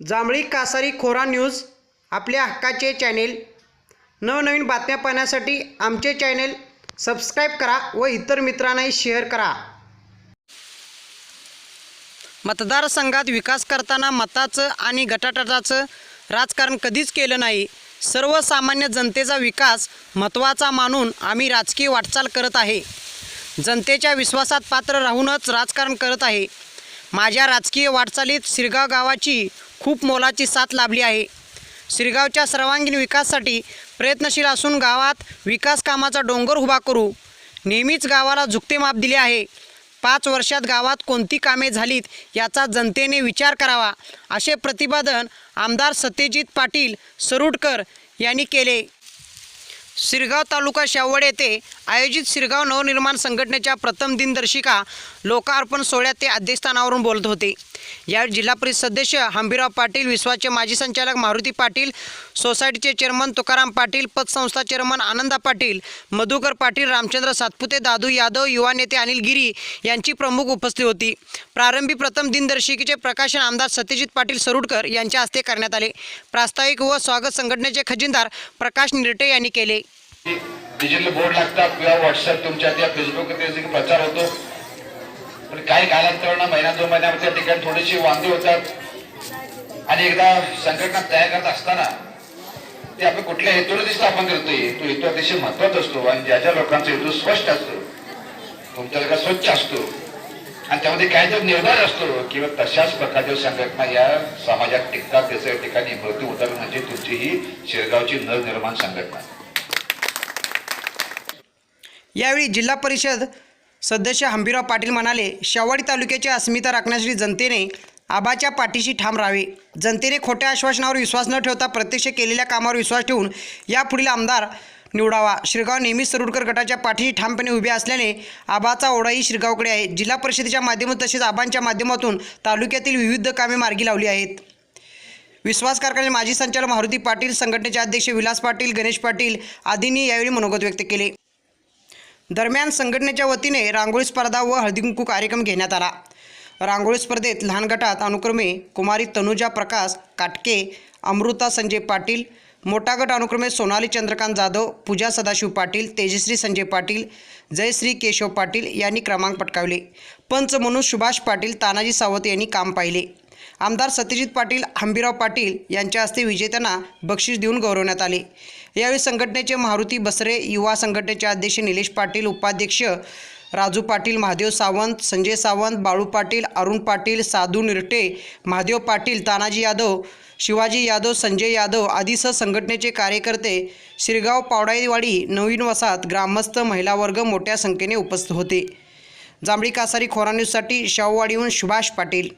जांभळी कासारी खोरा न्यूज आपल्या हक्काचे चॅनेल. नवनवीन बातम्या पाहण्यासाठी आमचे चॅनेल सबस्क्राईब करा व इतर मित्रांनाही शेअर करा. मतदारसंघात विकास करताना मताचं आणि गटाटटाचं राजकारण कधीच केलं नाही. सर्वसामान्य जनतेचा विकास महत्त्वाचा मानून आम्ही राजकीय वाटचाल करत आहे. जनतेच्या विश्वासात पात्र राहूनच राजकारण करत आहे. माझ्या राजकीय वाटचालीत शिरगाव गावाची खूप मोलाची साथ लाभली आहे. शिरगावच्या सर्वांगीण विकासासाठी प्रयत्नशील असून गावात विकास कामाचा डोंगर उभा करू. नेहमीच गावाला झुकते माप दिले आहे. पाच वर्षात गावात कोणती कामे झालीत याचा जनतेने विचार करावा असे प्रतिपादन आमदार सत्यजित पाटील सरुडकर यांनी केले. शिरगाव तालुका शावड येथे आयोजित शिरगाव नवनिर्माण संघटनेच्या प्रथम दिनदर्शिका लोकार्पण सोहळ्यात ते अध्यक्षस्थानावरून बोलत होते. यावेळी जिल्हा परिषद सदस्य हंबीराव पाटील विश्वाचे माजी संचालक मारुती पाटील सोसायटीचे चेअरमन तुकाराम पाटील पतसंस्था चेअरमन आनंदा पाटील मधुकर पाटील रामचंद्र सातपुते दादू यादव युवा नेते अनिल गिरी यांची प्रमुख उपस्थिती होती. प्रारंभी प्रथम दिनदर्शिकेचे प्रकाशन आमदार सत्यजित पाटील सरुडकर यांच्या हस्ते करण्यात आले. प्रास्ताविक व स्वागत संघटनेचे खजिनदार प्रकाश निरटे यांनी केले. डिजिटल बोर्ड लागतात किंवा व्हॉट्सअप तुमच्या त्या फेसबुक प्रचार होतो. पण काही कालांतरानं महिना दोन महिन्यामध्ये त्या ठिकाणी थोडीशी वांदी होतात. आणि एकदा संघटना तयार करत असताना ते आपण कुठल्या हेतूने स्थापन करतोय तो हेतू अतिशय महत्त्वाचा असतो आणि ज्या ज्या लोकांचा हेतू स्पष्ट असतो तुमच्या लोक स्वच्छ असतो. आणि त्यामध्ये काय जर निर्धार असतो किंवा तशाच प्रकारच्या संघटना या समाजात टिकतात त्याच्या ठिकाणी मृत्यू होतात म्हणजे तुमची ही शिरगावची नवनिर्माण संघटना. यावेळी जिल्हा परिषद सदस्य हंबीराव पाटील म्हणाले शेवाडी तालुक्याची अस्मिता राखण्यासाठी जनतेने आबाच्या पाठीशी ठाम राहावे. जनतेने खोट्या आश्वासनावर विश्वास न ठेवता प्रत्यक्ष केलेल्या कामावर विश्वास ठेवून यापुढील आमदार निवडावा. शिरगाव नेहमीच सरुडकर गटाच्या पाठीशी ठामपणे उभे असल्याने आबाचा ओढाही शिरगावकडे आहे. जिल्हा परिषदेच्या माध्यमातून तसेच आबांच्या माध्यमातून तालुक्यातील विविध कामे मार्गी लावली आहेत. विश्वास कारखान्याचे माजी संचालक मारुती पाटील संघटनेचे अध्यक्ष विलास पाटील गणेश पाटील आदींनी यावेळी मनोगत व्यक्त केले. दरम्यान संघटनेच्या वतीने रांगोळी स्पर्धा व हळदीकुंकू कार्यक्रम घेण्यात आला. रांगोळी स्पर्धेत लहान गटात अनुक्रमे कुमारी तनुजा प्रकाश काटके अमृता संजय पाटील मोठा गट अनुक्रमे सोनाली चंद्रकांत जाधव पूजा सदाशिव पाटील तेजश्री संजय पाटील जयश्री केशव पाटील यांनी क्रमांक पटकावले. पंच म्हणून सुभाष पाटील तानाजी सावंत यांनी काम पाहिले. आमदार सत्यजित पाटील हंबीराव पाटील यांच्या हस्ते विजेत्यांना बक्षीस देऊन गौरवण्यात आले. यावेळी संघटनेचे मारुती बसरे युवा संघटनेचे अध्यक्ष निलेश पाटील उपाध्यक्ष राजू पाटील महादेव सावंत संजय सावंत बाळू पाटील अरुण पाटील साधू निरटे महादेव पाटील तानाजी यादव शिवाजी यादव संजय यादव आदीसह संघटनेचे कार्यकर्ते शिरगाव पावडाईवाडी नवीन वसाहत ग्रामस्थ महिला वर्ग मोठ्या संख्येने उपस्थित होते. जांभळी कासारी खोरा न्यूजसाठी शाहूवाडीहून सुभाष पाटील.